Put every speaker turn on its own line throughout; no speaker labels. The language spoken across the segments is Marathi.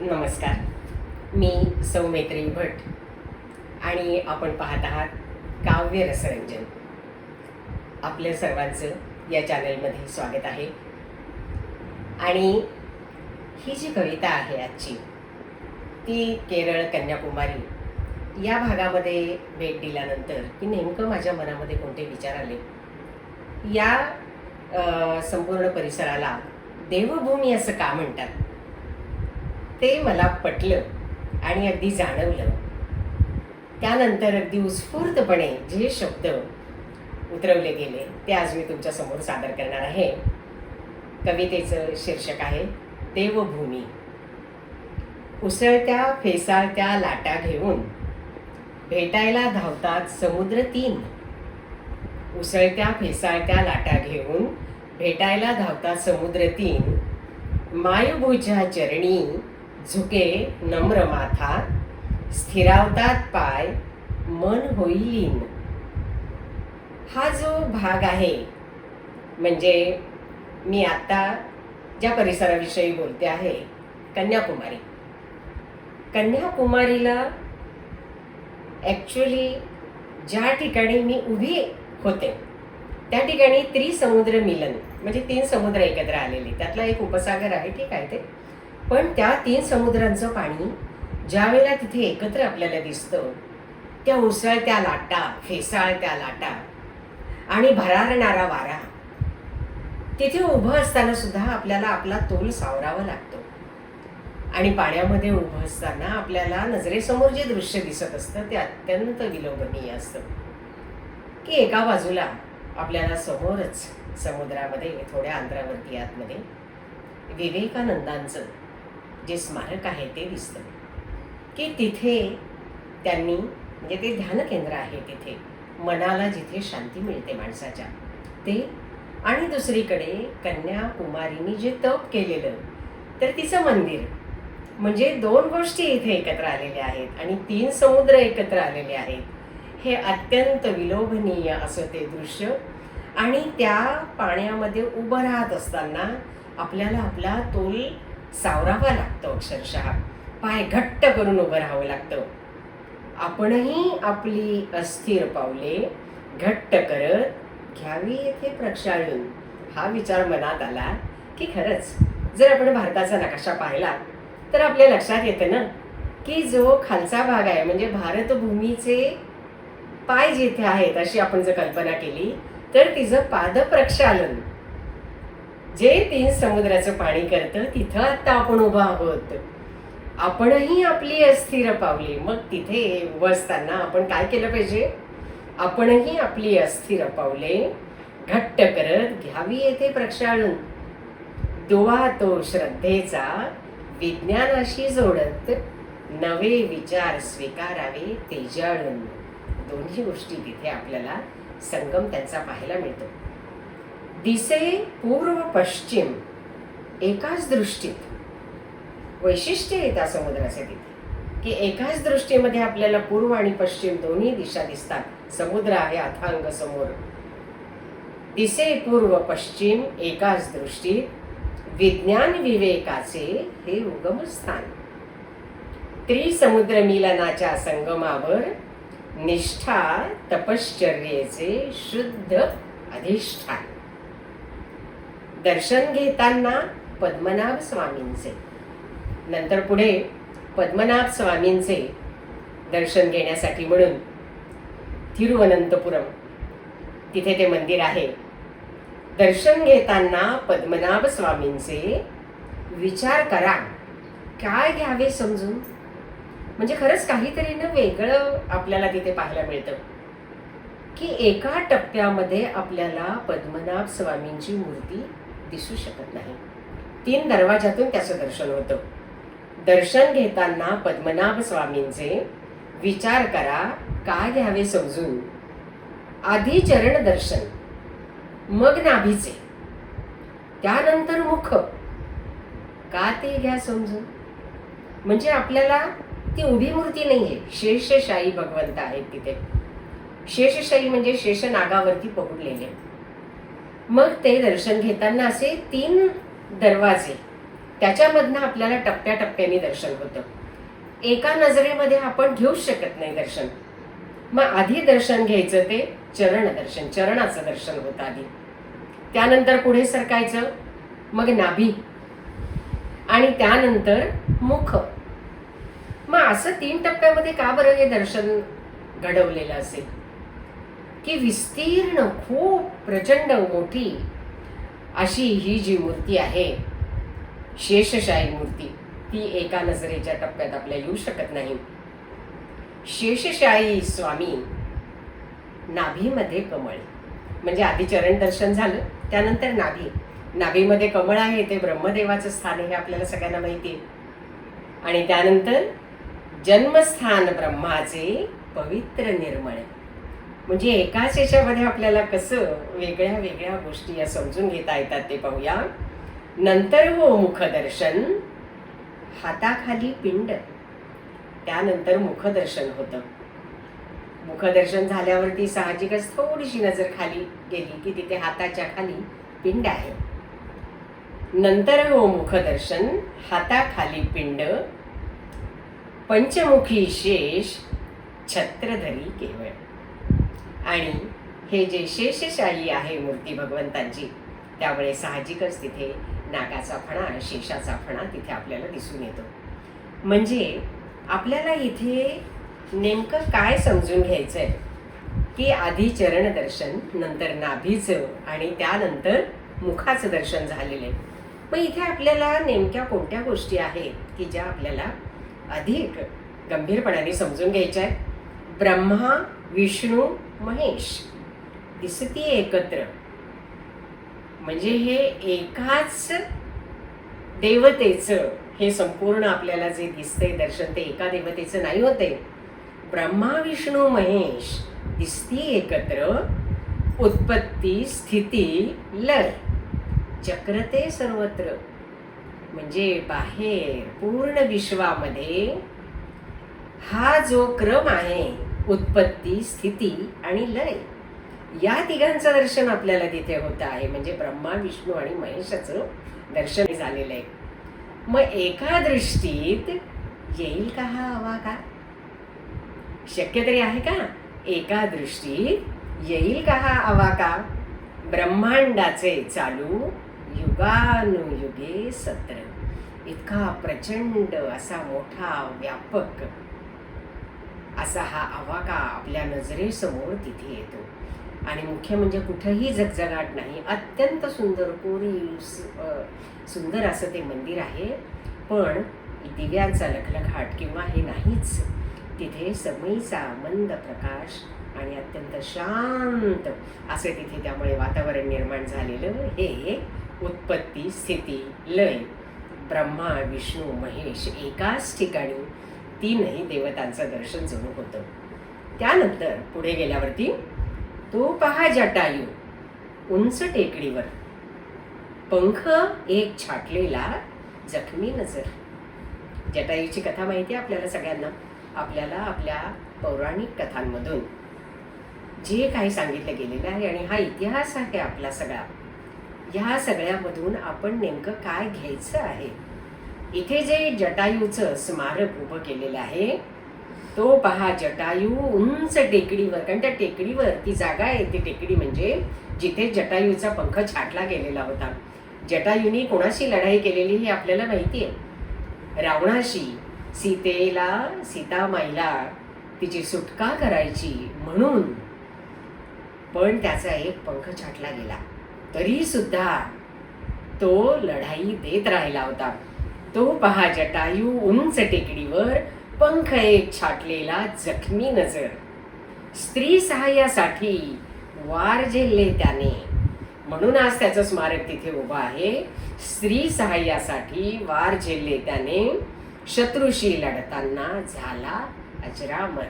नमस्कार. मी सौमित्री भट आणि आपण पाहत आहात काव्य रसरंजन. आपल्या सर्वांचं या चॅनलमध्ये स्वागत आहे. आणि ही जी कविता आहे आजची ती केरळ कन्याकुमारी या भागामध्ये भेट दिल्यानंतर की नेमकं माझ्या मनामध्ये कोणते विचार आले? या संपूर्ण परिसराला देवभूमी असं का म्हणतात? ते मला पटलं आणि अगदी जाणवलं. त्यानंतर अगदी उत्स्फूर्तपणे जे शब्द उतरवले गेले ते आज मी तुमच्यासमोर सादर करणार आहे. कवितेचं शीर्षक आहे देवभूमी. उसळत्या फेसाळत्या लाटा घेऊन भेटायला धावतात समुद्र तीन. उसळत्या फेसाळत्या लाटा घेऊन भेटायला धावतात समुद्र तीन. मायभूच्या चरणी झुके नम्र माथा स्थिरावतात पाय मन होईलीन. हा जो भाग आहे म्हणजे मी आत्ता ज्या परिसराविषयी बोलते आहे कन्याकुमारी. कन्याकुमारीला ॲक्च्युली ज्या ठिकाणी मी उभी होते त्या ठिकाणी त्रिसमुद्र मिलन म्हणजे तीन समुद्र एकत्र आलेले. त्यातला एक उपसागर आहे ठीक आहे ते? पण त्या तीन समुद्रांचं पाणी ज्या वेळेला तिथे एकत्र आपल्याला दिसतं त्या उसळत्या लाटा फेसाळत्या लाटा आणि भरारणारा वारा तिथे उभं असताना सुद्धा आपल्याला आपला तोल सावरावा लागतो. आणि पाण्यामध्ये उभं असताना आपल्याला नजरेसमोर जे दृश्य दिसत असतं ते अत्यंत विलोभनीय असतं. की एका बाजूला आपल्याला समोरच समुद्रामध्ये थोड्या अंतरावरती आतमध्ये विवेकानंदांचं जे स्मारक आहे ते दिसतं. की तिथे त्यांनी म्हणजे ते ध्यान केंद्र आहे तिथे मनाला जिथे शांती मिळते माणसाच्या ते आणि दुसरीकडे कन्याकुमारीने जे तप केलेलं तर तिचं मंदिर. म्हणजे दोन गोष्टी इथे एकत्र आलेल्या आहेत आणि तीन समुद्र एकत्र आलेले आहेत. हे अत्यंत विलोभनीय असं ते दृश्य. आणि त्या पाण्यामध्ये उभं राहत असताना आपल्याला आपला तोल सावरावा लागतो अक्षरशः. पाय घट्ट करून उभं राहावं लागतं. आपणही आपली अस्थिर पावले घट्ट करत घ्यावी येथे प्रक्षाळून. हा विचार मनात आला की खरंच जर आपण भारताचा नकाशा पाहिला तर आपल्या लक्षात येतं ना की जो खालचा भाग आहे म्हणजे भारतभूमीचे पाय जिथे आहेत अशी आपण जर कल्पना केली तर तिचं पाद प्रक्षालन जे तीन समुद्राचं पाणी करतं तिथं आत्ता आपण उभा आहोत. आपणही आपली अस्थिर पावली. मग तिथे उभं असताना आपण काय केलं पाहिजे? आपणही आपली अस्थिर पावले. घट्ट करत घ्यावी येथे प्रक्षाळून. दुवा तो श्रद्धेचा विज्ञानाशी जोडत. नवे विचार स्वीकारावे तेजाळून. दोन्ही गोष्टी तिथे आपल्याला संगम त्यांचा पाहायला मिळतो. दिसे पूर्व पश्चिम एकाच दृष्टीत. वैशिष्ट्य आहे त्या समुद्राचे तिथे की एकाच दृष्टीमध्ये आपल्याला पूर्व आणि पश्चिम दोन्ही दिशा दिसतात. समुद्र आहे अथांग समोर. दिसे पूर्व पश्चिम एकाच दृष्टीत. विज्ञान विवेकाचे हे उगमस्थान. त्रिसमुद्र मिलनाच्या संगमावर निष्ठा तपश्चर्येचे शुद्ध अधिष्ठान. दर्शन घेताना पद्मनाभ स्वामींचे. नंतर पुढे पद्मनाभ स्वामींचे दर्शन घेण्यासाठी म्हणून तिरुवनंतपुरम. तिथे ते मंदिर आहे. दर्शन घेताना पद्मनाभ स्वामींचे विचार करा. काय घ्यावे समजून? म्हणजे खरंच काहीतरी ना वेगळं आपल्याला तिथे पाहायला मिळतं. की एका टप्प्यामध्ये आपल्याला पद्मनाभ स्वामींची मूर्ती दिसू शकत नाही. तीन दरवाजातून त्याचं दर्शन होतं. दर्शन घेताना पद्मनाभ स्वामींचे विचार करा काय घ्यावे समजून. आधी चरण दर्शन मग नाभीचे. त्यानंतर मुख. का ते घ्या समजून? म्हणजे आपल्याला ती उभी मूर्ती नाही आहे शेषशाही भगवंत आहेत तिथे. शेषशाही म्हणजे शेष नागावरती पकडलेले मग ते दर्शन घेताना असे तीन दरवाजे त्याच्यामधनं आपल्याला टप्प्याटप्प्याने दर्शन होतं. एका नजरेमध्ये आपण घेऊच शकत नाही दर्शन. मग आधी दर्शन घ्यायचं ते चरण दर्शन चरणाचं दर्शन होतं आधी. त्यानंतर पुढे सरकायचं मग नाभी. आणि त्यानंतर मुख. मग असं तीन टप्प्यामध्ये का बरं हे दर्शन घडवलेलं असेल? की विस्तीर्ण खूप प्रचंड मोठी अशी ही जी मूर्ती आहे शेषशाही मूर्ती ती एका नजरेच्या टप्प्यात आपल्या येऊ शकत नाही. शेषशाही स्वामी नाभीमध्ये कमळ. म्हणजे आधी चरण दर्शन झालं त्यानंतर नाभी. नाभीमध्ये कमळ आहे ते ब्रह्मदेवाचं स्थान हे आपल्याला सगळ्यांना माहिती आहे. आणि त्यानंतर जन्मस्थान ब्रह्माचे पवित्र निर्मळ. म्हणजे एकाच याच्यामध्ये आपल्याला कसं वेगळ्या वेगळ्या गोष्टी या समजून घेता येतात ते पाहूया. नंतर हो मुखदर्शन. हाताखाली पिंड. त्यानंतर मुखदर्शन होतं. मुखदर्शन झाल्यावरती साहजिकच थोडीशी नजर खाली गेली की तिथे हाताच्या खाली पिंड आहे. नंतर हो मुखदर्शन. हाताखाली पिंड. पंचमुखी शेष. छत्रधरी केवळ. आणि हे जे शेषशाही आहे मूर्ती भगवंतांची त्यामुळे साहजिकच तिथे नागाचा फणा शेषाचा फणा तिथे आपल्याला दिसून येतो. म्हणजे आपल्याला इथे नेमकं काय समजून घ्यायचं आहे की आधी चरण दर्शन नंतर नाभीचं आणि त्यानंतर मुखाचं दर्शन झालेलं आहे. मग इथे आपल्याला नेमक्या कोणत्या गोष्टी आहेत की ज्या आपल्याला अधिक गंभीरपणाने समजून घ्यायच्या आहेत? ब्रह्मा विष्णू महेश दिसती एकत्र. म्हणजे हे एकाच देवतेचं हे संपूर्ण आपल्याला जे दिसतंय दर्शन ते एका देवतेचं नाही होते ब्रह्मा विष्णू महेश दिसती एकत्र उत्पत्ती स्थिती लय. चक्रते सर्वत्र. म्हणजे बाहेर पूर्ण विश्वामध्ये हा जो क्रम आहे उत्पत्ती स्थिती आणि लय. या तिघांचं दर्शन आपल्याला तिथे होत आहे. म्हणजे ब्रह्मा विष्णू आणि महेशाचं दर्शन झालेलं आहे. मग एका दृष्टीत येईल का हा हवा का शक्य तरी आहे का? एका दृष्टीत येईल का हा अवाका ब्रह्मांडाचे चालू युगानुयुगे सत्र. इतका प्रचंड असा मोठा व्यापक असा हा अवाका आपल्या नजरेसमोर तिथे येतो. आणि मुख्य म्हणजे कुठंही झगझगाट नाही. अत्यंत सुंदर कोरी सुंदर असं ते मंदिर आहे. पण दिव्यांचा लखलखाट किंवा हे नाहीच. तिथे समयीचा मंद प्रकाश आणि अत्यंत शांत असे तिथे त्यामुळे वातावरण निर्माण झालेलं हे उत्पत्ती स्थिती लय ब्रह्मा विष्णू महेश एकाच ठिकाणी तीनही देवतांचं दर्शन जणू होतं. त्यानंतर पुढे गेल्यावरती तो पहा जटायू उंच टेकडीवर पंख एक छाटलेला जखमी नजर. जटायूची कथा माहिती आहे आपल्याला सगळ्यांना आपल्याला आपल्या पौराणिक कथांमधून. जे काही सांगितलं गेलेलं आहे आणि हा इतिहास आहे आपला सगळा ह्या सगळ्यामधून आपण नेमकं काय घ्यायचं आहे? इथे जे जटायूचं स्मारक उभं केलेलं आहे तो पहा जटायू उंच टेकडीवर कारण त्या टेकडीवर ती जागा आहे ती टेकडी म्हणजे जिथे जटायूचा पंख छाटला गेलेला होता. जटायूनी कोणाशी लढाई केलेली हे आपल्याला माहिती आहे. रावणाशी सीतेला सीतामाईला तिची सुटका करायची म्हणून पण त्याचा एक पंख छाटला गेला. तरी सुद्धा तो लढाई देत राहिला होता. तो पहा जटायू उंच टेकडीवर पंख एक छाटलेला जखमी नजर. स्त्री सहाय्यासाठी वार झेलले त्याने. म्हणून आज त्याचं स्मारक तिथे उभं आहे. स्त्री सहाय्यासाठी वार झेलले त्याने. शत्रूशी लढताना झाला अजरामर.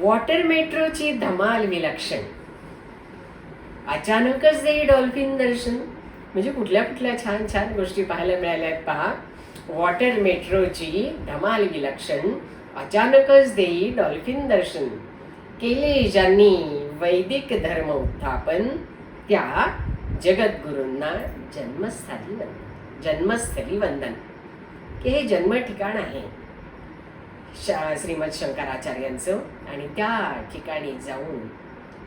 वॉटर मेट्रोची धमाल विलक्षण. अचानकच देई डॉल्फिन दर्शन. म्हणजे कुठल्या कुठल्या छान छान गोष्टी पाहायला मिळाल्या आहेत पहा. वॉटर मेट्रोची धमाल विलक्षण अचानकच देई डॉल्फिन दर्शन. केले ज्यांनी वैदिक धर्म उत्थापन त्या जगद्गुरूंना जन्मस्थानी वंदन जन्मस्थली वंदन. की हे जन्म ठिकाण आहे. शा श्रीमद शंकराचार्यांचं आणि त्या ठिकाणी जाऊन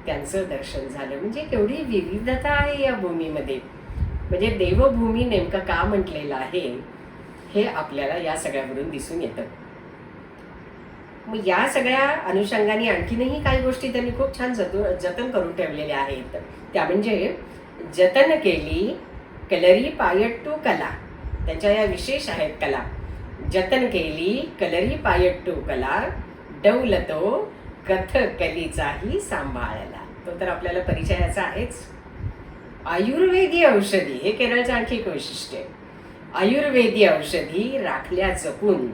त्यांचं दर्शन झालं. म्हणजे केवढी विविधता आहे या भूमीमध्ये. म्हणजे देवभूमी नेमकं का म्हटलेलं आहे हे आपल्याला या सगळ्यावरून दिसून येतं. मग या सगळ्या अनुषंगाने आणखीनही काही गोष्टी त्यांनी खूप छान जतू जतन करून ठेवलेल्या आहेत. त्या म्हणजे जतन केली कलरी पायट्टू कला. त्यांच्या या विशेष आहेत कला. जतन केली कलरी पायट्टू कला डौलतो कथकलीचाही सांभाळला तो तर आपल्याला परिचयाचा आहेच. आयुर्वेदी औषधी हे केरळचं आणखी एक वैशिष्ट्य आहे. आयुर्वेदी औषधी राखल्या जपून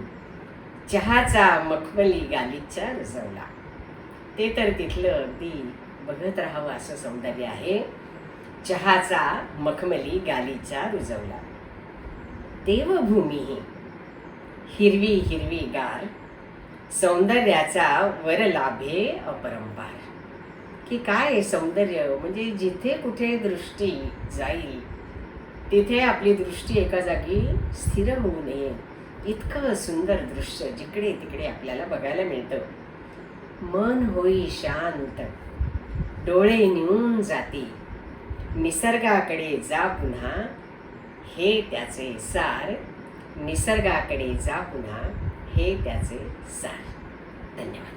चहाचा मखमली गालिचा रुजवला ते तर तिथलं अगदी बघत राहावं असं सौंदर्य आहे. चहाचा मखमली गालीचा रुजवला. देवभूमी हिरवी हिरवी गार सौंदर्याचा वर लाभे अपरंपार. की काय आहे सौंदर्य? म्हणजे जिथे कुठे दृष्टी जाईल तिथे आपली दृष्टी एका जागी स्थिर होऊ नये. इतकं सुंदर दृश्य जिकडे तिकडे आपल्याला बघायला मिळतं. मन होई शांत डोळे निऊन जाते. निसर्गाकडे जा पुन्हा हे त्याचे सार. निसर्गाकडे जा पुन्हा हे त्याचे सार. धन्यवाद.